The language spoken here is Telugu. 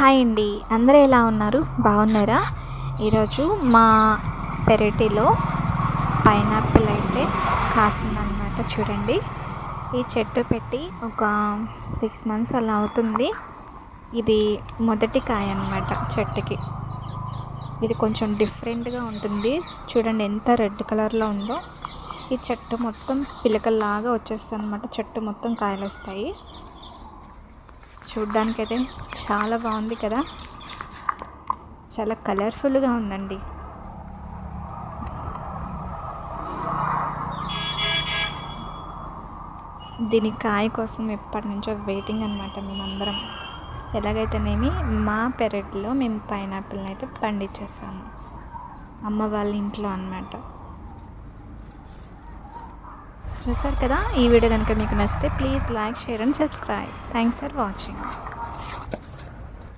హాయ్ అండి. అందరూ ఎలా ఉన్నారు? బాగున్నారా? ఈరోజు మా పెరటిలో పైనాపిల్ అయితే కాసిందనమాట చూడండి. ఈ చెట్టు పెట్టి ఒక సిక్స్ మంత్స్ అలా అవుతుంది. ఇది మొదటి కాయ అనమాట చెట్టుకి. ఇది కొంచెం డిఫరెంట్గా ఉంటుంది. చూడండి ఎంత రెడ్ కలర్లో ఉందో. ఈ చెట్టు మొత్తం పిలకల్లాగా వచ్చేస్తుంది అనమాట చెట్టు మొత్తం కాయలు వస్తాయి చూడ్డానికైతే చాలా బాగుంది కదా. చాలా కలర్ఫుల్గా ఉందండి. దీని కాయ కోసం ఎప్పటి నుంచో వెయిటింగ్ అనమాట మేమందరం. ఎలాగైతేనేమి మా పెరట్లో మేము పైనాపిల్ని అయితే పండించేస్తాము అమ్మ వాళ్ళ ఇంట్లో అనమాట చూసారు కదా? ఈ వీడియో కనుక మీకు నచ్చితే please like share and subscribe. Thanks for watching